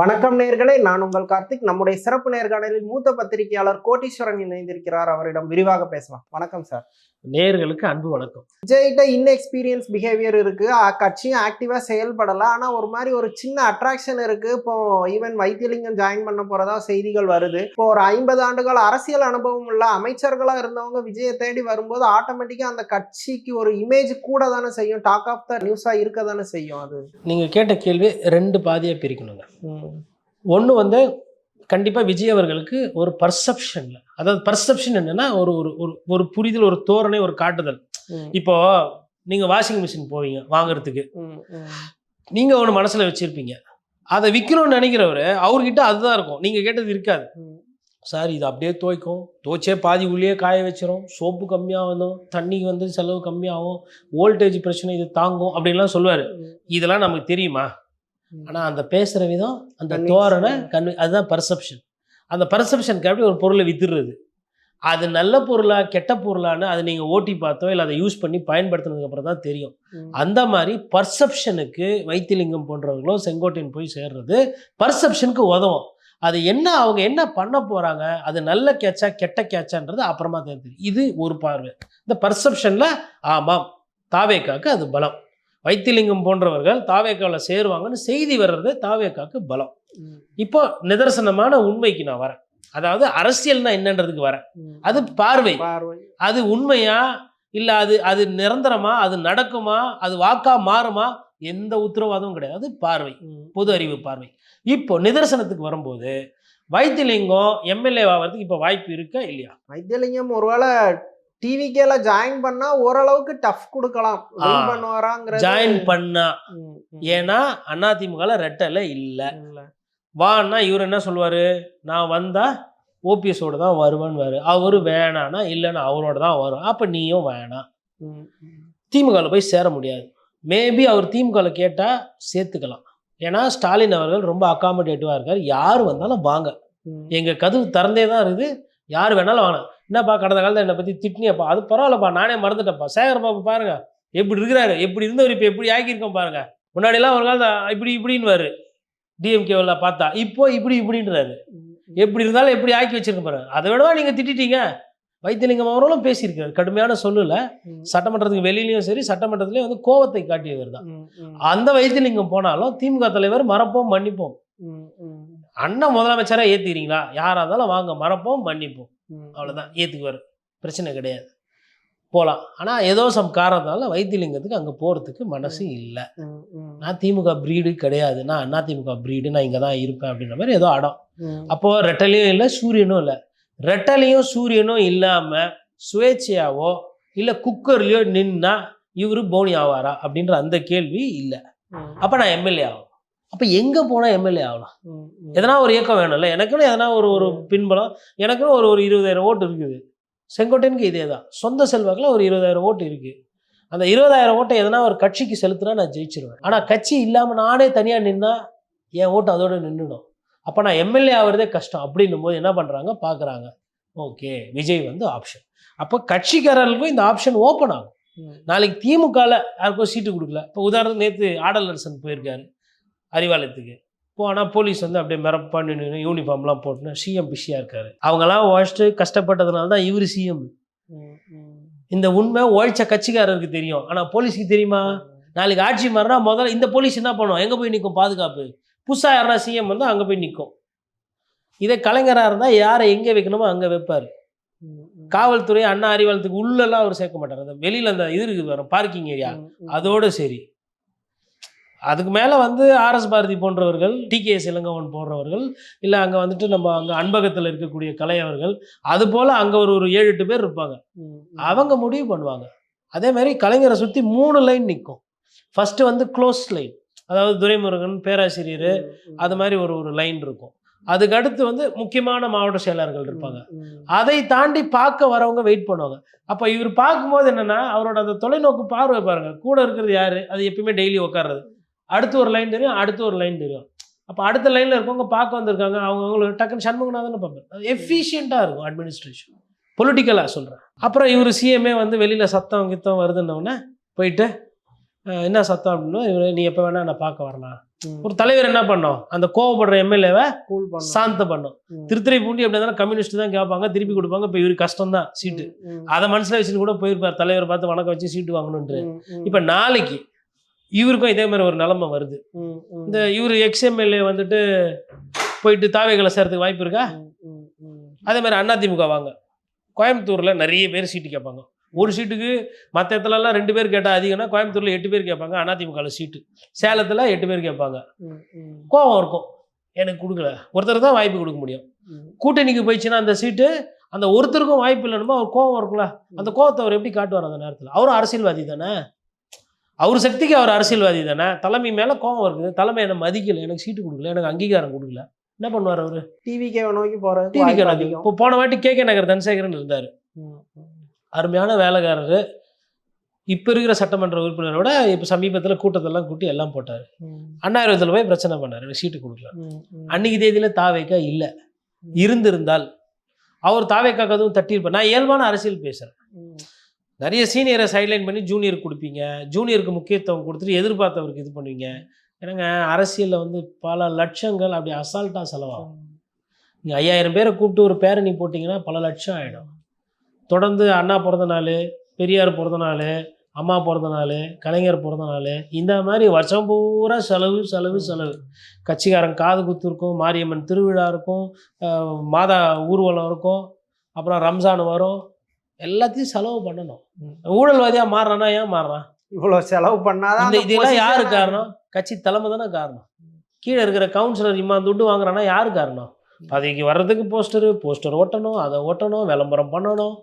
வணக்கம் நேர்களே நான் உங்கள் கார்த்திக். நம்முடைய சிறப்பு நேர்காணலில் மூத்த பத்திரிகையாளர் கோட்டீஸ்வரன் இணைந்திருக்கிறார். அவரிடம் விரிவாக பேசலாம். வணக்கம் சார் நேயர்களுக்கு அன்பு வணக்கம். விஜய்கிட்ட இன்எக்ஸ்பீரியன்ஸ் பிஹேவியர் இருக்கு. கட்சியும் ஆக்டிவா செயல்படல. ஆனா ஒரு மாதிரி ஒரு சின்ன அட்ராக்ஷன் இருக்கு. இப்போ ஈவன் வைத்தியலிங்கம் ஜாயின் பண்ண போறதா செய்திகள் வருது. இப்போ ஒரு ஐம்பது ஆண்டுகள் அரசியல் அனுபவம் உள்ள அமைச்சர்களா இருந்தவங்க விஜயை தேடி வரும்போது ஆட்டோமேட்டிக்கா அந்த கட்சிக்கு ஒரு இமேஜ் கூட தானே செய்யும். டாக் ஆஃப் த நியூஸா இருக்க தானே செய்யும் அது. நீங்கள் கேட்ட கேள்வி ரெண்டு பாதியாக பிரிக்கணுங்க. ஒன்று வந்து கண்டிப்பாக விஜய் அவர்களுக்கு ஒரு பர்செப்ஷனில் அதாவது பர்செப்ஷன் என்னன்னா ஒரு ஒரு ஒரு புரிதல் ஒரு தோரணை ஒரு காட்டுதல். இப்போ நீங்கள் வாஷிங் மிஷின் போவீங்க வாங்குறதுக்கு. நீங்கள் ஒன்று மனசில் வச்சுருப்பீங்க. அதை விற்கணும்னு நினைக்கிறவர் அவர்கிட்ட அதுதான் இருக்கும். நீங்கள் கேட்டது இருக்காது. சார் இது அப்படியே துவைக்கும். துவைச்சே பாதி உள்ளே காய வச்சிரும். சோப்பு கம்மியாகும் தண்ணி வந்து செலவு கம்மியாகும். வோல்டேஜ் பிரச்சனை இது தாங்கும் அப்படின்லாம் சொல்லுவார். இதெல்லாம் நமக்கு தெரியுமா. ஆனால் அந்த பேசுகிற விதம் அந்த. தோரணை கன்வி அதுதான் பர்செப்ஷன் அந்த பர்செப்ஷனுக்கு அப்படி ஒரு பொருளை வித்துடுறது. அது நல்ல பொருளா கெட்ட பொருளான்னு அதை நீங்கள் ஓட்டி பார்த்தோ இல்லை அதை யூஸ் பண்ணி பயன்படுத்தினதுக்கு அப்புறம் தான் தெரியும். அந்த மாதிரி பர்செப்ஷனுக்கு வைத்திலிங்கம் போன்றவர்களோ செங்கோட்டையன் போய் சேர்றது பர்செப்ஷனுக்கு உதவும். அது என்ன அவங்க என்ன பண்ண போகிறாங்க அது நல்ல கேட்சா கெட்ட கேட்சான்றது அப்புறமா தெரியும். இது ஒரு பார்வை. இந்த பர்செப்ஷனில் ஆமாம் தாவேக்காக்கு அது பலம். வைத்திலிங்கம் போன்றவர்கள் தாவேக்காவில் சேருவாங்கன்னு செய்தி வர்றது தாவேக்காக்கு பலம். இப்போ நிதர்சனமான உண்மைக்கு நான் வரேன். அதாவது அரசியல்னா என்னன்றதுக்கு வரேன். அது பார்வை. அது உண்மையா? இல்லை அது அது நிரந்தரமா? அது நடக்குமா? அது வாக்கா மாறுமா? எந்த உத்தரவாதமும் கிடையாது. பார்வை. பொது அறிவு பார்வை. இப்போ நிதர்சனத்துக்கு வரும்போது வைத்திலிங்கம் எம்எல்ஏ ஆகிறதுக்கு இப்போ வாய்ப்பு இருக்கா? இல்லையா? வைத்தியலிங்கம் ஒருவேளை டிவிக்கேல ஜாயின் பண்ணா ஓரளவுக்கு டஃப் கொடுக்கலாம். பண்ணுவாராங்கிறது ஜாயின் பண்ணா. ஏன்னா அதிமுகல ரெட்டல இல்லை. வான்னா இவர் என்ன சொல்லுவார்? நான் வந்தா ஓபிஎஸோட தான் வருவேன்னு அவர் வேணான்னா இல்லைன்னா அவரோட தான் வரும். அப்போ நீயும் வேணாம். திமுகவில் போய் சேர முடியாது. மேபி அவர் திமுகவில் கேட்டால் சேர்த்துக்கலாம். ஏன்னா ஸ்டாலின் அவர்கள் ரொம்ப அக்காமடேட்டிவாக இருக்கார். யார் வந்தாலும் வாங்க. ம். எங்கள் கதவு திறந்தே தான் இருக்குது. யார் வேணாலும் வாங்க. என்னப்பா கடந்த காலத்தில் என்னை பற்றி திட்டினியப்பா? அது பரவாயில்லப்பா நானே மறந்துட்டேன்ப்பா. சேகர் பாபு பாருங்க எப்படி இருக்கிறாரு எப்படி இருந்தவர் இப்போ எப்படி ஆக்கியிருக்கோம் பாருங்க. முன்னாடிலாம் ஒரு காலத்தில் இப்படி இப்படின்னு டிஎம்கேவில் பார்த்தா இப்போ இப்படி இப்படின்றாரு. எப்படி இருந்தாலும் எப்படி ஆக்கி வச்சிருக்க பாருங்க. அதை விடவா நீங்கள் திட்டிட்டீங்க. வைத்தியலிங்கம் அவர்களும் பேசியிருக்காரு கடுமையான சொல்லல. சட்டமன்றத்துக்கு வெளியிலயும் சரி சட்டமன்றத்திலையும் வந்து கோவத்தை காட்டியவர் தான். அந்த வைத்தியலிங்கம் போனாலும் திமுக தலைவர் மறப்போம் மன்னிப்போம். அண்ணன் முதலமைச்சரா ஏத்துக்கிறீங்களா? யாரா இருந்தாலும் வாங்க மறப்போம் மன்னிப்போம். ம். அவ்வளவுதான். ஏத்துக்குவார் பிரச்சனை கிடையாது. போகலாம் ஆனா ஏதோ சம் காரணத்தால வைத்தியலிங்கத்துக்கு அங்க போறதுக்கு மனசு இல்லை. நான் திமுக பிரீடு கிடையாது. நான் அண்ணா திமுக பிரீடு நான் இங்க தான் இருப்பேன் அப்படின்ற மாதிரி ஏதோ அடம். அப்போ ரெட்டலையும் இல்லை சூரியனும் இல்லை. ரெட்டலையும் சூரியனும் இல்லாம சுயேட்சையாவோ இல்லை குக்கர்லயோ நின்னா இவரு போனி ஆவாரா அப்படின்ற அந்த கேள்வி இல்லை. அப்போ நான் எம்எல்ஏ ஆகும் அப்போ எங்கே போனால் எம்எல்ஏ ஆகலாம். எதனா ஒரு இயக்கம் வேணும்ல. எனக்குன்னு எதனா ஒரு ஒரு பின்பலம் எனக்குன்னு ஒரு ஒரு இருபதாயிரம் ஓட்டு இருக்குது. செங்கோட்டையனுக்கு இதே தான் சொந்த செல்வாக்கில் ஒரு இருபதாயிரம் ஓட்டு இருக்குது அந்த இருபதாயிரம் ஓட்டை எதனா ஒரு கட்சிக்கு செலுத்தினா நான் ஜெயிச்சிருவேன். ஆனால் கட்சி இல்லாமல் நானே தனியாக நின்னா என் ஓட்டு அதோட நின்றுடும் அப்போ நான் எம்எல்ஏ ஆகிறதே கஷ்டம். அப்படின்னும் போது என்ன பண்ணுறாங்க பார்க்குறாங்க ஓகே விஜய் வந்து ஆப்ஷன் அப்போ கட்சிக்காரர்களுக்கும் இந்த ஆப்ஷன் ஓப்பன் ஆகும். நாளைக்கு திமுகவில் யாருக்கும் சீட்டு கொடுக்கல. இப்போ உதாரணத்துக்கு நேற்று ஆடல் அரசன் போயிருக்காரு. அறிவாலயத்துக்கு. போனால் போலீஸ் வந்து அப்படியே மிரப்பா நின்று யூனிஃபார்ம்லாம் போட்டுன்னு சிஎம் பிஸியாக இருக்காரு. அவங்கெல்லாம் உழைச்சிட்டு கஷ்டப்பட்டதுனால தான் இவர் சிஎம். இந்த உண்மை உழைச்ச கட்சிக்காரருக்கு தெரியும். ஆனால் போலீஸ்க்கு தெரியுமா? நாளைக்கு ஆட்சி மாறினா முதல்ல இந்த போலீஸ் என்ன பண்ணும்? எங்கே போய் நிற்கும் பாதுகாப்பு. புதுசாக யாரா சிஎம் வந்து அங்கே போய் நிற்கும் இதே கலைஞராக இருந்தால் யாரை எங்கே வைக்கணுமோ அங்கே வைப்பார். காவல்துறை அண்ணா அறிவாலயத்துக்கு உள்ளெல்லாம் அவர் சேர்க்க மாட்டார். அந்த வெளியில் அந்த இது இருக்குது பார்க்கிங் ஏரியா. அதோடு சரி. அதுக்கு மேலே வந்து ஆர்எஸ் பாரதி போன்றவர்கள் டிகேஎஸ் இளங்கவன் போன்றவர்கள் இல்லை அங்கே வந்துட்டு நம்ம அங்கே அன்பகத்தில் இருக்கக்கூடிய கலை அவர்கள் அது போல் அங்கே ஒரு ஒரு ஏழு எட்டு பேர் இருப்பாங்க. அவங்க முடிவு பண்ணுவாங்க. அதே மாதிரி கலைஞரை சுற்றி மூணு லைன் நிற்கும் ஃபஸ்ட்டு வந்து க்ளோஸ் லைன் அதாவது துரைமுருகன் பேராசிரியர். அது மாதிரி ஒரு ஒரு லைன் இருக்கும். அதுக்கு அடுத்து வந்து முக்கியமான மாவட்ட செயலாளர்கள் இருப்பாங்க. அதை தாண்டி பார்க்க வரவங்க வெயிட் பண்ணுவாங்க. அப்போ இவர் பார்க்கும்போது என்னன்னா அவரோட அந்த தொலைநோக்கு பார்வை பாருங்க. கூட இருக்கிறது யாரு? அது எப்பயுமே டெய்லி உட்கார்றது அடுத்து ஒரு லைன் தெரியும் அடுத்து ஒரு லைன் தெரியும். அப்போ அடுத்த லைனில் இருக்கவங்க பார்க்க வந்திருக்காங்க அவங்க அவங்களுக்கு டக்குன்னு சண்முகநாதன் பார்ப்பேன் அது எஃபிஷியண்ட்டாக இருக்கும் அட்மினிஸ்ட்ரேஷன் பொலிட்டிக்கலாக சொல்கிறேன் அப்புறம் இவர் சிஎம்ஏ வந்து வெளியில் சத்தம் கித்தம் வருதுன்னொடனே போயிட்டு என்ன சத்தம் அப்படின்னா இவர் நீ எப்போ வேணால் நான் பார்க்க வரலாம். ஒரு தலைவர் என்ன பண்ணோம்? அந்த கோவப்படுற எம்எல்ஏவை கூல் பண்ணணும் சாந்த பண்ணோம். ம். திருத்துறைப்பூண்டி அப்படி இருந்தாலும் கம்யூனிஸ்ட் தான் கேட்பாங்க திருப்பி கொடுப்பாங்க இப்போ இவருக்கு கஷ்டம் தான் சீட்டு. அதை மனசில் வச்சுன்னு கூட போயிருப்பார் தலைவர் பார்த்து வணக்கம் வச்சு சீட்டு வாங்கணுன்ட்டு இப்போ நாளைக்கு இவருக்கும் இதே மாதிரி ஒரு நிலைமை வருது. இந்த இவர் எக்ஸ்எம்எல்ஏ வந்துட்டு போயிட்டு தாவேகளை சேர்றதுக்கு வாய்ப்பு இருக்கா. அதே மாதிரி அதிமுக வாங்க. கோயம்புத்தூரில் நிறைய பேர் சீட்டு கேட்பாங்க. ஒரு சீட்டுக்கு மற்ற இடத்துலலாம் ரெண்டு பேர் கேட்டால் அதிகம்னா கோயம்புத்தூரில் எட்டு பேர் கேட்பாங்க அதிமுகவில் சீட்டு. சேலத்தில் எட்டு பேர் கேட்பாங்க. ம், ம், கோவம் இருக்கும். எனக்கு கொடுக்கல. ஒருத்தர் தான் வாய்ப்பு கொடுக்க முடியும். கூட்டணிக்கு போயிடுச்சுன்னா அந்த சீட்டு அந்த ஒருத்தருக்கும் வாய்ப்பு இல்லைனுமோ அவர் கோவம் இருக்கும்ல. அந்த கோவத்தை அவர் எப்படி காட்டுவார் அந்த நேரத்தில்? அவரும் அரசியல்வாதி தானே? அவர் சக்திக்கு அவர் அரசியல்வாதி தானே. தலைமை மேலே கோவம் இருக்குது. தலைமை என்னை மதிக்கல. எனக்கு சீட்டு கொடுக்கல. எனக்கு அங்கீகாரம் கொடுக்கல. என்ன பண்ணுவார் அவர்? டிவிக்கே நோக்கி போறது டிவி வாய்ப்பு கணக்கு அதிகம். இப்போ போன வாட்டி கே கே நகர் தனசேகரன் இருந்தார். அருமையான வேலைக்காரரு. இப்போ இருக்கிற சட்டமன்ற உறுப்பினரோட இப்போ சமீபத்தில் கூட்டத்தெல்லாம் கூட்டி எல்லாம் போட்டார். அண்ணாயிரத்தில் போய் பிரச்சனை பண்ணார். எனக்கு சீட்டு கொடுக்கல. அன்னைக்கு தேதியில் தாவேக்கா இல்லை. இருந்திருந்தால். அவர் தாவேக்காக்கு அதுவும் தட்டியிருப்பார் நான் இயல்பான அரசியல் பேசுகிறேன் நிறைய சீனியரை சைட்லைன் பண்ணி ஜூனியருக்கு கொடுப்பீங்க. ஜூனியருக்கு முக்கியத்துவம் கொடுத்துட்டு எதிர்பார்த்தவருக்கு இது பண்ணுவீங்க. ஏன்னாங்க அரசியலில் வந்து பல லட்சங்கள் அப்படி அசால்ட்டாக செலவாகும். நீங்கள் ஐயாயிரம் பேரை கூப்பிட்டு ஒரு பேரணி போட்டிங்கன்னா பல லட்சம் ஆகிடும் தொடர்ந்து அண்ணா பிறந்த நாள் பெரியார் பிறந்த நாள் அம்மா பிறந்த நாள் கலைஞர் பிறந்த நாள் இந்த மாதிரி வருஷம் பூரா செலவு செலவு செலவு. கட்சிக்காரன் காது குத்து இருக்கும் மாரியம்மன் திருவிழா இருக்கும் மாதா ஊர்வலம் இருக்கும் அப்புறம் ரம்ஜான் வரும் எல்லாத்தையும் செலவு பண்ணணும். ஊழல்வாதியாக மாறுறானா ஏன் மாறுறான்? இவ்வளவு செலவு பண்ணாதான் இதெல்லாம் யாரு காரணம்? கட்சி தலைமை தானே காரணம். கீழே இருக்கிற கவுன்சிலர் இம்மா துட்டு வாங்குறான்னா யாரு காரணம்? பதவிக்கு வர்றதுக்கு போஸ்டரு போஸ்டர் ஒட்டணும் அதை ஒட்டணும் விளம்பரம் பண்ணணும்.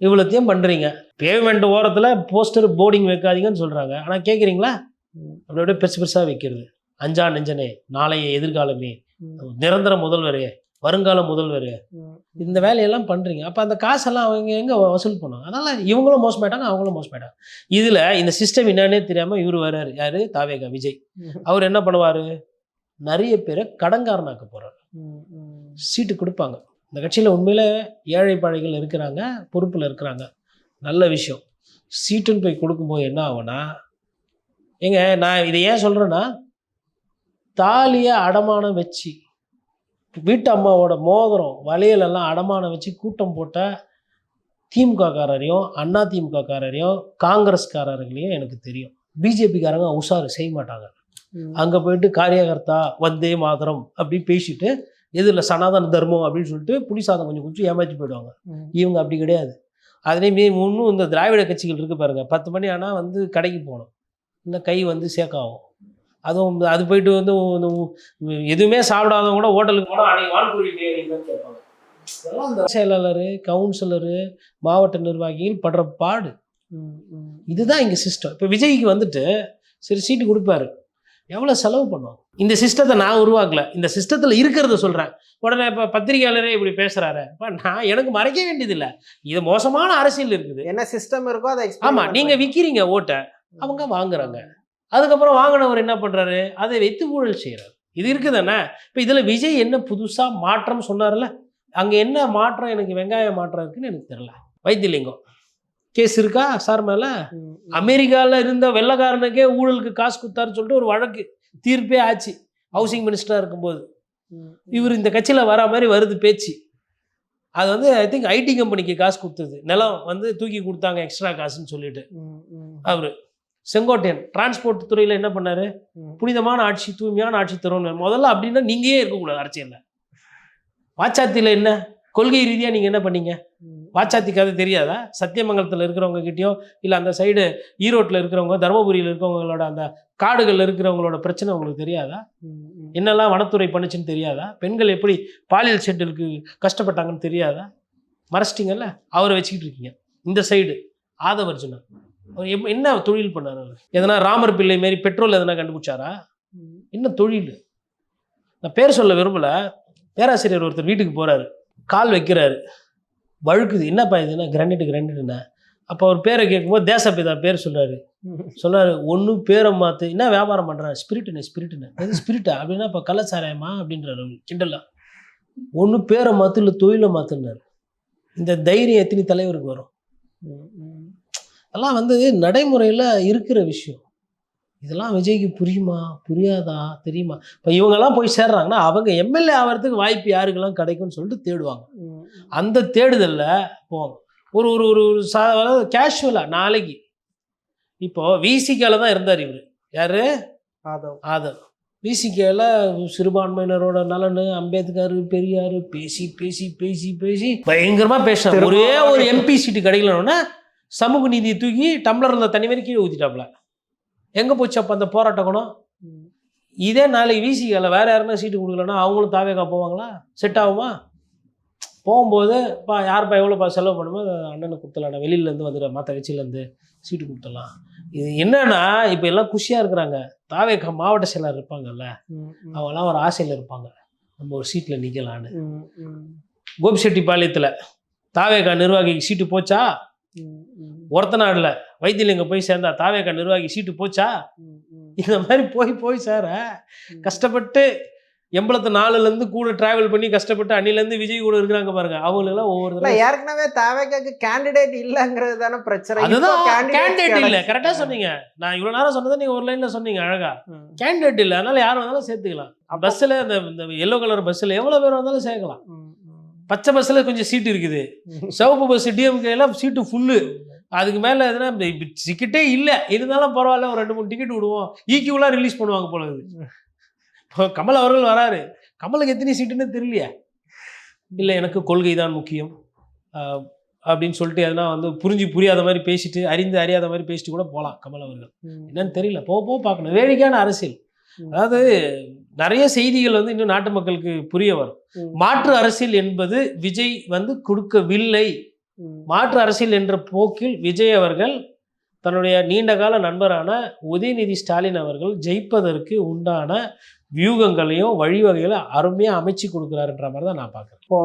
இவ்வளோத்தையும் பண்ணுறீங்க பேமெண்ட் ஓரத்தில் போஸ்டர் போர்டிங் வைக்காதீங்கன்னு சொல்கிறாங்க ஆனால் கேட்குறீங்களா அப்படி அப்படியே பெருசு பெருசாக வைக்கிறது. அஞ்சா நெஞ்சனே நாளைய எதிர்காலமே. நிரந்தர முதல்வரே. வருங்கால முதல்வர். இந்த வேலையெல்லாம் பண்ணுறீங்க அப்போ அந்த காசெல்லாம் அவங்க எங்கே வசூல் பண்ணுவாங்க? அதனால் இவங்களும் மோசமாயிட்டாங்க அவங்களும் மோசமாயிட்டாங்க. இதில் இந்த சிஸ்டம் என்னன்னே தெரியாமல் இவர் வர்றாரு. யார்? தாவேகா விஜய். அவர் என்ன பண்ணுவார்? நிறைய பேரை கடன்காரனாக்க போகிறார். சீட்டு கொடுப்பாங்க. இந்த கட்சியில் உண்மையில ஏழை பாழைகள் இருக்கிறாங்க பொறுப்பில் இருக்கிறாங்க. நல்ல விஷயம். சீட்டுன்னு போய் கொடுக்கும்போது என்ன ஆகும்னா ஏங்க நான் இதை ஏன் சொல்கிறேன்னா தாலியை அடமானம் வச்சு வீட்டு அம்மாவோட மோதிரம் வளையல் எல்லாம் அடமானம் வச்சு கூட்டம் போட்ட திமுககாரரையும் அண்ணா திமுககாரரையும் காங்கிரஸ்காரர்களையும் எனக்கு தெரியும். பிஜேபிக்காரங்க உஷாரு செய்ய மாட்டாங்க. அங்கே போயிட்டு காரியகர்த்தா வந்தே மாதரம் அப்படின்னு பேசிட்டு எதிரில் சனாதன தர்மம் அப்படின்னு சொல்லிட்டு புலி சாதம் கொஞ்சம் குடிச்சு ஏமாற்றி போயிடுவாங்க. இவங்க அப்படி கிடையாது. அதுலேயுமே இன்னும் இந்த திராவிட கட்சிகள் இருக்கு பாருங்க. பத்து மணி ஆனால் வந்து கடைக்கு போகணும். இன்னும் கை வந்து சேக்காகும் அதுவும் அது போயிட்டு வந்து எதுவுமே சாப்பிடாதவங்க கூட ஹோட்டலுக்கு போனால் அன்னைக்கு வான்கோழி கேட்பாங்க. செயலாளர் கவுன்சிலரு மாவட்ட நிர்வாகிகள் படுற பாடு. இதுதான் இங்கே சிஸ்டம் இப்போ விஜய்க்கு வந்துட்டு சரி சீட்டு கொடுப்பாரு. எவ்வளோ செலவு பண்ணுவோம் இந்த சிஸ்டத்தை நான் உருவாக்கல. இந்த சிஸ்டத்தில் இருக்கிறத சொல்கிறேன் உடனே இப்போ பத்திரிகையாளரே இப்படி பேசுகிறாரு இப்போ நான் எனக்கு மறைக்க வேண்டியதில்லை. இது மோசமான அரசியல் இருக்குது. என்ன சிஸ்டம் இருக்கோ அதை ஆமாம் நீங்கள். விற்கிறீங்க ஓட்டை அவங்க வாங்குறாங்க. அதுக்கப்புறம் வாங்கினவர் என்ன பண்ணுறாரு அதை வைத்து ஊழல் செய்கிறார் இது இருக்குதானே? இப்போ இதில் விஜய் என்ன புதுசாக மாற்றம் சொன்னார்ல? அங்கே என்ன மாற்றம் எனக்கு வெங்காய மாற்றம் இருக்குன்னு எனக்கு தெரியல. வைத்தியலிங்கம். கேஸ் இருக்கா? சார் மேலே. அமெரிக்காவில் இருந்த வெள்ளக்காரனுக்கே ஊழலுக்கு காசு கொடுத்தாருன்னு சொல்லிட்டு ஒரு வழக்கு தீர்ப்பே ஆச்சு. ஹவுசிங் மினிஸ்டராக இருக்கும்போது. இவர் இந்த கட்சியில் வரா மாதிரி வருது பேச்சு. அது வந்து ஐ திங்க் ஐடி கம்பெனிக்கு காசு கொடுத்தது. நிலம் வந்து தூக்கி கொடுத்தாங்க எக்ஸ்ட்ரா காசுன்னு சொல்லிட்டு. அவர். செங்கோட்டையன் டிரான்ஸ்போர்ட் துறையில் என்ன பண்ணாரு. புனிதமான ஆட்சி தூய்மையான ஆட்சி தருவோம் முதல்ல அப்படின்னா நீங்களே இருக்கக்கூடாது அரசியலில். வாச்சாத்தியில் என்ன? கொள்கை ரீதியாக நீங்கள் என்ன பண்ணீங்க. வாச்சாத்தி கதை தெரியாதா? சத்தியமங்கலத்தில் இருக்கிறவங்க கிட்டயோ இல்லை அந்த சைடு ஈரோட்டில் இருக்கிறவங்க தருமபுரியில் இருக்கிறவங்களோட அந்த காடுகளில் இருக்கிறவங்களோட பிரச்சனை உங்களுக்கு தெரியாதா. என்னெல்லாம் வனத்துறை பண்ணுச்சுன்னு தெரியாதா? பெண்கள் எப்படி பாலியல் ஷெட்டிலுக்கு கஷ்டப்பட்டாங்கன்னு தெரியாதா? மறைச்சிட்டிங்கல்ல? அவரை வச்சுக்கிட்டு இருக்கீங்க. இந்த சைடு ஆதவர்ஜுனா. அவர் எப் என்ன தொழில் பண்ணார் அவர்? எதனா ராமர் பிள்ளை மாரி பெட்ரோல் எதனா கண்டுபிடிச்சாரா? என்ன தொழில்? நான் பேர் சொல்ல விரும்பல. பேராசிரியர் ஒருத்தர் வீட்டுக்கு போகிறாரு கால் வைக்கிறாரு. வழுக்குது. என்னப்பா இதுன்னா கிரானைட் கிரானைட்னா அப்போ அவர் பேரை கேட்கும்போது தேசப்பிதா பேர் சொல்கிறாரு சொல்கிறாரு ஒன்றும் ஒன்று பேரை மாற்று என்ன வியாபாரம் பண்ணுறாரு ஸ்பிரிட்டுன்னு ஸ்பிரிட்டுன்னு எது ஸ்பிரிட்டா அப்படின்னா இப்போ கள்ளச்சாராயமா? அப்படின்றாரு அவர். கிண்டலா ஒன்றும் பேரை மாற்று இல்லை தொழிலை மாற்றுனாரு இந்த தைரியம் எத்தனை தலைவருக்கு வரும்? அதெல்லாம் வந்து நடைமுறையில் இருக்கிற விஷயம். இதெல்லாம் விஜய்க்கு புரியுமா? புரியாதா? தெரியுமா? இப்போ இவங்கெல்லாம் போய் சேர்றாங்கன்னா அவங்க எம்எல்ஏ ஆகிறதுக்கு வாய்ப்பு யாருக்கெல்லாம் கிடைக்கும்னு சொல்லிட்டு தேடுவாங்க. அந்த தேடுதலில் போவாங்க. ஒரு ஒரு ஒரு ஒரு சா கேஷுவலாக நாளைக்கு. இப்போ விசிகால தான் இருந்தார் இவர். யாரு? ஆதவ். ஆதவ். விசிகேல சிறுபான்மையினரோட நலனு அம்பேத்கர் பெரியார் பேசி பேசி பேசி பேசி பயங்கரமா பேசினார். திரும்ப ஒரே ஒரு எம்பி சீட்டு கிடைக்கலன்னா சமூக நீதியை தூக்கி டம்ளர்ல தனி வரை கீழே ஊத்திட்டாப்ல எங்க போச்சு அப்ப அந்த போராட்ட குணம்? இதே நாளைக்கு விசிகேல வேற யாருன்னா சீட்டு கொடுக்கலன்னா அவங்களும் தாவேக்கா போவாங்களா? செட் ஆகுமா? போகும்போது பா யாருப்பா எவ்வளோப்பா செலவு பண்ணுமோ அண்ணனுக்கு கொடுத்துடலாம் வெளியிலேருந்து வந்துடுற மற்ற கட்சியிலேருந்து சீட்டு கொடுத்துடலாம். இது என்னன்னா இப்போ எல்லாம் குஷியாக இருக்கிறாங்க. தாவேக்கா மாவட்ட செயலர் இருப்பாங்கல்ல ம், ம், அவங்கெல்லாம் ஒரு ஆசையில் இருப்பாங்க. நம்ம ஒரு சீட்டில் நிற்கலான்னு கோபிச்செட்டிப்பாளையத்தில் தாவேக்கா நிர்வாகிக்கு சீட்டு போச்சா? ம், ம், ஒருத்தநாடில் வைத்தியலிங்க போய் சேர்ந்தா தாவேக்கா நிர்வாகி சீட்டு போச்சா? இந்த மாதிரி போய் போய் சார. கஷ்டப்பட்டு எண்பத்து நாலுலேருந்து கூட டிராவல் பண்ணி கஷ்டப்பட்டு அன்னிலேருந்து விஜய் கூட இருக்கிறாங்க பாருங்க. அவங்களெல்லாம் ஒவ்வொரு ஏற்கனவே தேவைக்காக்கு கேண்டிடேட் இல்லங்கிறது தானே பிரச்சனை. அதுதான் கேண்டிடேட் இல்ல. கரெக்டா சொன்னீங்க. நான் இவ்வளவு நேரம் சொன்னதை நீங்க ஒரு லைன்ல சொன்னீங்க அழகா. கேண்டிடேட் இல்ல. அதனால யார் வந்தாலும் சேர்த்துக்கலாம். பஸ்ல இந்த எல்லோ கலர் பஸ்ல எவ்வளவு பேர் வந்தாலும் சேர்க்கலாம். பச்சை பஸ்ல கொஞ்சம் சீட் இருக்குது. சிவப்பு பஸ் டிஎம்கே எல்லாம் சீட்டு ஃபுல்லு அதுக்கு மேல எதுனா டிக்கெட்டே இல்ல. இருந்தாலும் பரவாயில்ல ஒரு ரெண்டு மூணு டிக்கெட் விடுவோம். ஈக்குவலா ரிலீஸ் பண்ணுவாங்க போல இருக்குது. இப்போ கமல் அவர்கள் வராரு. கமலுக்கு எத்தனை சீட்டுன்னு தெரியலையே. இல்லை எனக்கு கொள்கை தான் முக்கியம். அப்படின்னு சொல்லிட்டு எதனா வந்து புரிஞ்சு புரியாத மாதிரி பேசிட்டு அறிந்து அறியாத மாதிரி பேசிட்டு கூட போகலாம் கமல் அவர்கள். என்னன்னு தெரியல. போக போக பார்க்கணும். வேடிக்கையான அரசியல். அதாவது நிறைய செய்திகள் வந்து இன்னும் நாட்டு மக்களுக்கு புரிய வரும். மாற்று அரசியல் என்பது விஜய் வந்து கொடுக்கவில்லை. மாற்று அரசியல் என்ற போக்கில் விஜய் அவர்கள் தன்னுடைய நீண்டகால நண்பரான உதயநிதி ஸ்டாலின் அவர்கள் ஜெயிப்பதற்கு உண்டான வியூகங்களையும் வழிவகைகளை அருமையாக அமைச்சு கொடுக்குறாருன்ற மாதிரி தான் நான் பார்க்குறேன். இப்போ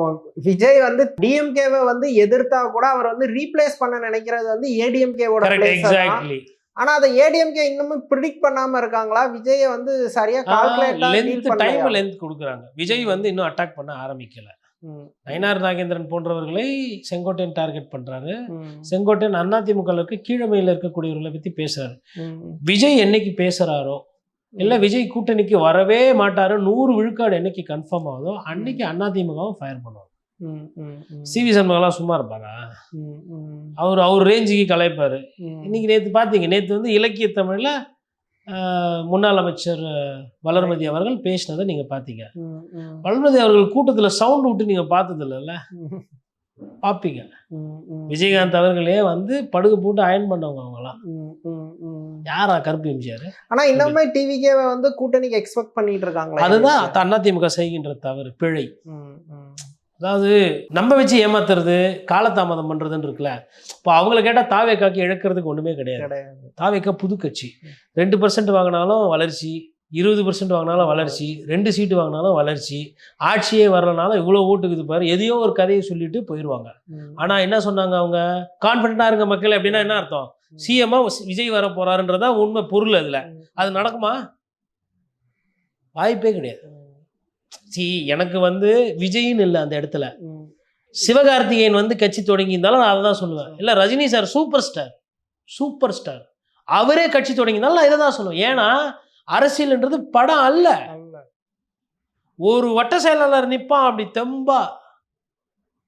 விஜய் வந்து டிஎம்கேவை வந்து எதிர்த்தா கூட அவர் வந்து ரீப்ளேஸ் பண்ண நினைக்கிறது வந்து ஏடிஎம்கேவோட எக்ஸாக்ட்லி ஆனா அதை ஏடிஎம்கே இன்னமும் ப்ரிடிக்ட் பண்ணாம இருக்காங்களா? விஜய வந்து சரியா கால்குலேட்டா லென்த் டைம் லென்த் கொடுக்குறாங்க. விஜய் வந்து இன்னும் அட்டாக் பண்ண ஆரம்பிக்கல. நயினார் நாகேந்திரன் போன்றவர்களை செங்கோட்டையன் டார்கெட் பண்றாரு. செங்கோட்டையன் அதிமுக இருக்க கீழமையில் இருக்கக்கூடியவர்களை பத்தி பேசுறாரு. விஜய் என்னைக்கு பேசுறாரோ இல்ல விஜய் கூட்டணிக்கு வரவே மாட்டாரு நூறு விழுக்காடு என்னைக்கு கன்ஃபார்ம் ஆகுதோ அன்னைக்கு அதிமுகவும் ஃபயர் பண்ணுவாங்க. சிவி சண்முகம்லாம் சும்மா இருப்பாரா? அவர் அவர் ரேஞ்சுக்கு கலைப்பாரு. இன்னைக்கு நேற்று பார்த்தீங்க நேற்று வந்து இலக்கிய தமிழில் முன்னாள் அமைச்சர் வளர்மதி அவர்கள் பேசினதை நீங்கள் பார்த்தீங்க வளர்மதி அவர்கள் கூட்டத்தில் சவுண்ட் விட்டு நீங்கள் பார்த்தது இல்லைல்ல பார்ப்பீங்க விஜயகாந்த் அவர்களே வந்து படுகு போட்டு அயன் பண்ணவங்க அவங்களாம் யாரா கருப்பு எம்ஜிஆர்? ஆனா இன்னுமே டிவிக்கேவை வந்து கூட்டணிக்கு எக்ஸ்பெக்ட் பண்ணிட்டு இருக்காங்களா? அதுதான் அதிமுக செய்கின்ற தவறு பிழை. அதாவது நம்ப வச்சு ஏமாத்துறது காலதாமதம் பண்ணுறதுன்னு இருக்குல்ல. இப்போ அவங்கள கேட்டால் தாவேக்காக்கு இழக்கிறதுக்கு ஒன்றுமே கிடையாது. கிடையாது. தாவேக்கா புது கட்சி. ரெண்டு பர்சன்ட் வாங்கினாலும் வளர்ச்சி இருபது பர்சன்ட் வாங்கினாலும் வளர்ச்சி ரெண்டு சீட்டு வாங்கினாலும் வளர்ச்சி ஆட்சியே வரலனாலும் இவ்வளோ ஓட்டுக்குது பாரு எதையோ ஒரு கதையை சொல்லிட்டு போயிடுவாங்க ஆனால் என்ன சொன்னாங்க அவங்க? கான்ஃபிடண்ட்டாக இருங்க மக்கள் அப்படின்னா என்ன அர்த்தம்? சிஎம்மா விஜய் வர போறாருன்றதா உண்மை பொருள் அதில். அது நடக்குமா? வாய்ப்பே கிடையாது. சி எனக்கு வந்து விஜய்னு இல்லை அந்த இடத்துல. சிவகார்த்திகேயன் வந்து கட்சி தொடங்கி இருந்தாலும் நான் அதை தான் சொல்லுவேன் இல்லை Rajini sir super star. Super star. அவரே கட்சி தொடங்கி இருந்தாலும் நான் இதை தான் சொல்லுவேன். ஏன்னா அரசியல்ன்றது படம் அல்ல. ஒரு வட்ட செயலாளர் நிற்பான் அப்படி தெம்பா.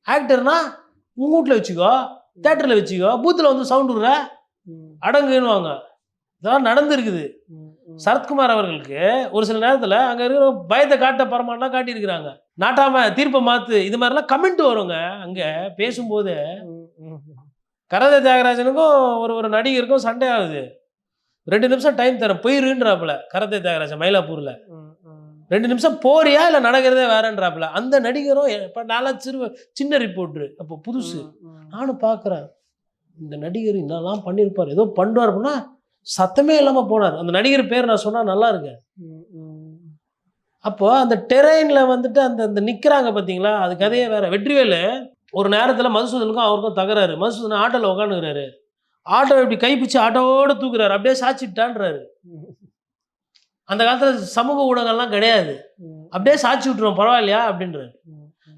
ஆக்டர்னா உங்க வீட்டில் வச்சுக்கோ தேட்டரில் வச்சுக்கோ பூத்தில் வந்து சவுண்ட் விடுற அடங்குன்னுவாங்க. இதெல்லாம் நடந்திருக்குது. சரத்குமார் அவர்களுக்கு ஒரு சில நேரத்தில் அங்கே இருக்கிற பயத்தை காட்ட பரமானா காட்டியிருக்கிறாங்க. நாட்டாம தீர்ப்பை மாத்து இது மாதிரிலாம் கமெண்ட் வருங்க. அங்கே பேசும்போது கரத தியாகராஜனுக்கும் ஒரு ஒரு நடிகருக்கும் சண்டை ஆகுது. ரெண்டு நிமிஷம் டைம் தரேன் போயிருன்றாப்புல கரத்தை தியாகராஜன் மயிலாப்பூரில். ரெண்டு நிமிஷம் போறியா இல்லை நடக்கிறதே வேறன்றாப்புல. அந்த நடிகரும் இப்போ நான்லாம் சிறு சின்ன ரிப்போர்ட்ரு அப்போ புதுசு. நானும் பார்க்குறேன் இந்த நடிகர் என்னெல்லாம் பண்ணியிருப்பார் ஏதோ பண்ணுவார் அப்படின்னா சத்தமே இல்லாமல் போனார். அந்த நடிகர் பேர் நான் சொன்னால் நல்லா இருக்கு அப்போ அந்த டெரெயினில் வந்துட்டு அந்த அந்த நிற்கிறாங்க பார்த்தீங்களா அது கதையே வேற. வெற்றிவேலு ஒரு நேரத்தில் மதுசூதனுக்கும் அவருக்கும் தகராறு. மதுசூதன் ஆட்டோவில் உட்காந்துக்கிறாரு ஆட்டோ இப்படி கைப்பிச்சு ஆட்டோவோட தூக்குறாரு. அப்படியே சாச்சிட்டான்றாரு. அந்த காலத்தில் சமூக ஊடகங்கள்லாம் கிடையாது. அப்படியே சாட்சி விட்டுருவோம். பரவாயில்லையா? அப்படின்றாரு.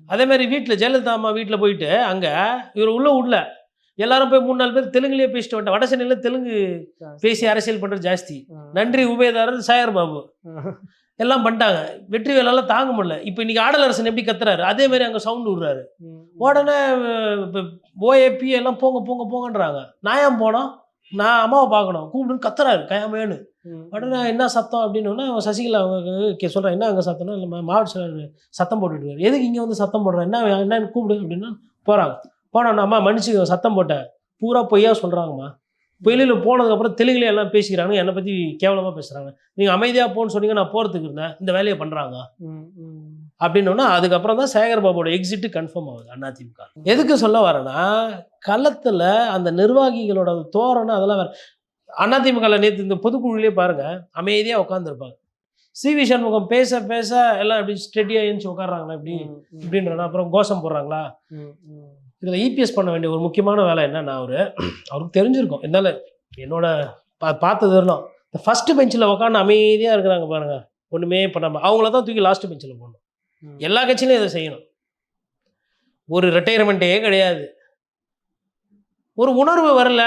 அதே மாதிரி வீட்டில் ஜெயலலிதா அம்மா வீட்டில் போயிட்டு அங்கே இவர் உள்ள விடல எல்லாரும் போய் மூணு நாலு பேர் தெலுங்குலயே பேசிட்டு வந்துட்டேன் வட சென்னையில தெலுங்கு பேசி அரசியல் பண்றது ஜாஸ்தி. நன்றி உபயதாரர் சாயர் பாபு. எல்லாம் பண்ணிட்டாங்க. வெற்றி வேலால தாங்க முடியல. இப்போ இன்னைக்கு ஆடலரசன் எப்படி கத்துறாரு? அதே மாதிரி அங்கே சவுண்ட் விடுறாரு. உடனே இப்போ ஓஏபி எல்லாம் போங்க போங்க போங்கன்றாங்க. நான் ஏன் போனோம்? நான் அம்மாவை பார்க்கணும். கூப்பிடுன்னு கத்துறாரு கயாமேனு உடனே என்ன சத்தம் அப்படின்னா சசிகலா அவங்க சொல்கிறேன் என்ன அங்கே சத்தம்னா இல்லை மாவட்ட செயலாளர் சத்தம் போட்டுட்டு. எதுக்கு இங்கே வந்து சத்தம் போடுறேன் என்ன என்னன்னு கூப்பிடு? அப்படின்னா போகிறாங்க போனோம் அம்மா மன்னிச்சு சத்தம் போட்டேன். பூரா பொய்யா சொல்கிறாங்கம்மா வெளியில் போனதுக்கப்புறம் தெலுங்குல எல்லாம் பேசிக்கிறாங்க. என்னை பற்றி கேவலமாக பேசுகிறாங்க நீங்கள் அமைதியாக போன்னு சொன்னீங்க நான் போகிறதுக்கு இருந்தேன். இந்த வேலையை பண்ணுறாங்க அப்படின்னோன்னா அதுக்கப்புறம் தான் சேகர் பாபுவோட எக்ஸிட்டு கன்ஃபார்ம் ஆகுது அதிமுக எதுக்கு சொல்ல வரேன்னா களத்தில் அந்த நிர்வாகிகளோட தோரணை அதெல்லாம் வேற. அதிமுகவில் நேற்று இந்த பொதுக்குழுவிலே பாருங்க அமைதியாக உட்காந்துருப்பாங்க சி வி சண்முகம் பேச பேச எல்லாம் இப்படி ஸ்டெடியாக எழுந்துச்சு உட்காடுறாங்களா இப்படி? இப்படின்றனா அப்புறம் கோஷம் போடுறாங்களா? இதில் இபிஎஸ் பண்ண வேண்டிய ஒரு முக்கியமான வேலை என்னன்னா அவரு அவருக்கு தெரிஞ்சிருக்கும். என்னால் என்னோட பா பார்த்தது வரலாம் இந்த ஃபஸ்ட்டு பெஞ்சில் உட்காந்து அமைதியாக இருக்கிறாங்க பாருங்க. ஒன்றுமே பண்ணாமல் அவங்கள தான் தூக்கி லாஸ்ட் பெஞ்சில் போடணும். எல்லா கட்சியிலும் இதை செய்யணும். ஒரு ரிட்டையர்மெண்ட்டே கிடையாது. ஒரு உணர்வு வரல.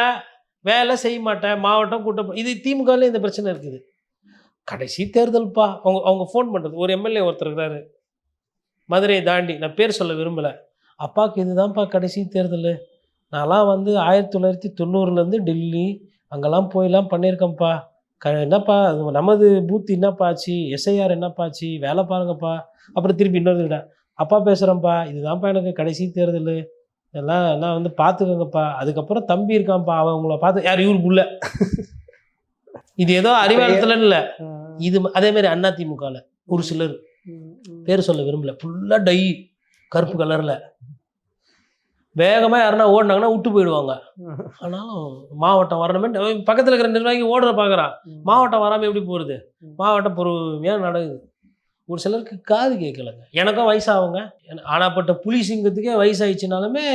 வேலை செய்ய மாட்டேன். மாவட்டம் கூட்டம் இது திமுகவில் இந்த பிரச்சனை இருக்குது. கடைசி தேர்தல்ப்பா. அவங்க அவங்க ஃபோன் பண்ணுறது ஒரு எம்எல்ஏ ஒருத்தர் இருக்கிறாரு. மதுரையை தாண்டி. நான் பேர் சொல்ல விரும்பலை. அப்பாவுக்கு இதுதான்ப்பா கடைசி தேர்தல். நான்லாம் வந்து ஆயிரத்தி தொள்ளாயிரத்தி தொண்ணூறுலேருந்து டெல்லி அங்கெல்லாம் போயெல்லாம் பண்ணியிருக்கேன்ப்பா. க என்னப்பா அது நமது பூத் என்னப்பா ஆச்சு? எஸ்ஐஆர் என்னப்பா ஆச்சு? வேலை பாருங்கப்பா. அப்புறம் திருப்பி இன்னொரு அப்பா பேசுகிறேன்ப்பா இதுதான்ப்பா எனக்கு கடைசி தேர்தல். எல்லாம் எல்லாம் வந்து பார்த்துக்கோங்கப்பா. அதுக்கப்புறம் தம்பி இருக்கான்ப்பா அவன் உங்களை பார்த்து யார் இவரு புள்ள. இது ஏதோ அறிவாளத்தில் இல்லை. இது அதே மாதிரி அண்ணா திமுகவில் ஒரு சிலர். பேர் சொல்ல விரும்பல. ஃபுல்லாக டை. கருப்பு கலரில். வேகமாக யாருன்னா ஓடினாங்கன்னா விட்டு போயிடுவாங்க. ஆனாலும் மாவட்டம் வரணுமே பக்கத்தில் இருக்கிற நிர்வாகி ஓடுற பார்க்குறான் மாவட்டம் வராமல் எப்படி போகிறது மாவட்டம் பொறுமையாக நடக்குது. ஒரு சிலருக்கு காது கேட்கலங்க. எனக்கும் வயசாகுங்க. ஆனாப்பட்ட புலி சிங்கத்துக்கே வயசாயிடுச்சுனாலுமே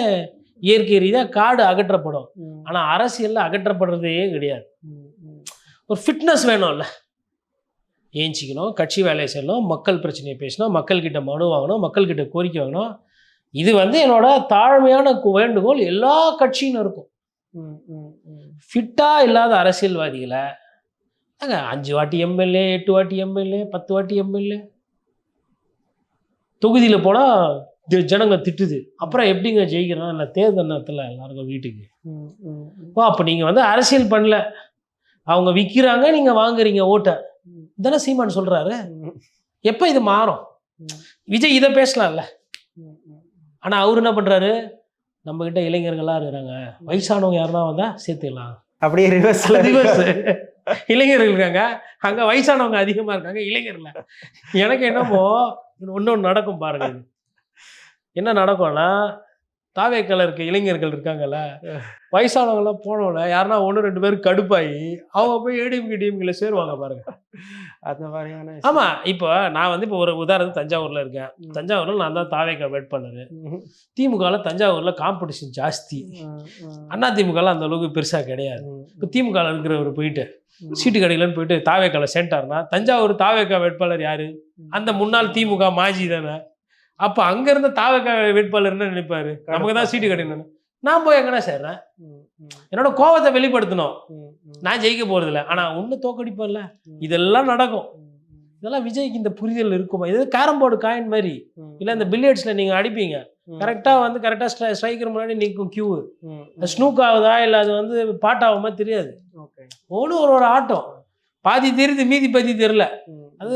இயற்கை ரீதியாக காடு அகற்றப்படும். ஆனால் அரசியலில் அகற்றப்படுறதே கிடையாது. ஒரு ஃபிட்னஸ் வேணும்ல. ஏஞ்சிக்கணும் கட்சி வேலையை செய்யணும் மக்கள் பிரச்சனையை பேசணும் மக்கள்கிட்ட மனு வாங்கணும் மக்கள்கிட்ட கோரிக்கை வாங்கணும். இது வந்து என்னோட தாழ்மையான வேண்டுகோள் எல்லா கட்சியினருக்கும். ஃபிட்டாக இல்லாத அரசியல்வாதிகளை அங்க அஞ்சு வாட்டி எம்எல்ஏ எட்டு வாட்டி எம்எல்ஏ பத்து வாட்டி எம்எல்ஏ. தொகுதியில் போனால் ஜனங்க திட்டுது. அப்புறம் எப்படிங்க ஜெயிக்கிறோம்? இல்லை தேர்தல் நேரத்தில் எல்லாருக்கும் வீட்டுக்கு. ஓ அப்போ நீங்கள் வந்து அரசியல் பண்ணல. அவங்க விற்கிறாங்க நீங்கள் வாங்குறீங்க ஓட்டை. தானே சீமான் சொல்கிறாரு எப்போ இது மாறும்? விஜய் இதை பேசலாம்ல. ஆனால் அவர் என்ன பண்ணுறாரு நம்மக்கிட்ட இளைஞர்கள்லாம் இருக்கிறாங்க. வயசானவங்க யாருன்னா வந்தால் சேர்த்துக்கலாம். அப்படியே ரிவர்ஸ்ல Reverse. இளைஞர்கள் இருக்காங்க. அங்கே வயசானவங்க அதிகமாக இருக்காங்க. இளைஞர்ல. எனக்கு என்னமோ இன்னொன்று நடக்கும் பாருங்க. என்ன நடக்கும்னா தாவேக்கல இருக்க இளைஞர்கள் இருக்காங்கல்ல வயசானவங்களாம் போனோன்னே யாருன்னா ஒன்று ரெண்டு பேர் கடுப்பாகி அவங்க போய் ஏடிஎம்கே டிஎம்கில் சேருவாங்க பாருங்க. அந்த மாதிரியான ஆமா இப்போ நான் வந்து இப்போ ஒரு உதாரணத்துக்கு தஞ்சாவூர்ல இருக்கேன். தஞ்சாவூர்ல நான் தான் தாவேக்கா வெயிட் பண்ணது. திமுகவில் தஞ்சாவூர்ல காம்படிஷன் ஜாஸ்தி. அண்ணா திமுகவில் அந்த அளவுக்கு பெருசா கிடையாது. இப்போ திமுகவில் இருக்கிறவர் போயிட்டு சீட்டு கடையிலன்னு போயிட்டு தாவேக்கால சேர்ந்தாருன்னா தஞ்சாவூர் தாவேக்கா வேட்பாளர் யாரு? அந்த முன்னாள் திமுக மாஜி தானே. அப்போ அங்க இருந்த தாவேக்கா வேட்பாளர் என்ன நினைப்பாரு? நமக்கு தான் சீட்டு கிடைக்கணும் நான் போய் எங்கடா சேர்றேன்? என்னோட கோவத்தை வெளிப்படுத்தணும். நான் ஜெயிக்க போறதில்ல. ஆனா ஒண்ணு தோக்கடிப்பேன்ல. இதெல்லாம் நடக்கும். இதெல்லாம் விஜய்க்கு இந்த புரிதல் இருக்குமா? இது கேரம் போர்டு காயின் மாதிரி. இல்ல இந்த பில்லியர்ட்ஸ்ல நீங்க அடிப்பீங்க. கரெக்டா வந்து கரெக்டா ஸ்ட்ரைக்கர் முன்னாடி நிற்கும் கியூ ஸ்னூக் ஆகுதா? இல்ல அது வந்து பாட் ஆகுமா தெரியாது. ஒன்று ஒரு ஒரு ஆட்டம். பாதி தெரியுது மீதி பாதி தெரியல. அது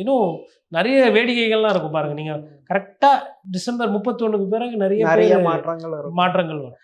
இன்னும் நிறைய வேடிக்கைகள்லாம் இருக்கும் பாருங்க. நீங்க கரெக்டா டிசம்பர் முப்பத்தொன்னுக்கு பிறகு நிறைய நிறைய மாற்றங்கள் மாற்றங்கள் வரும்.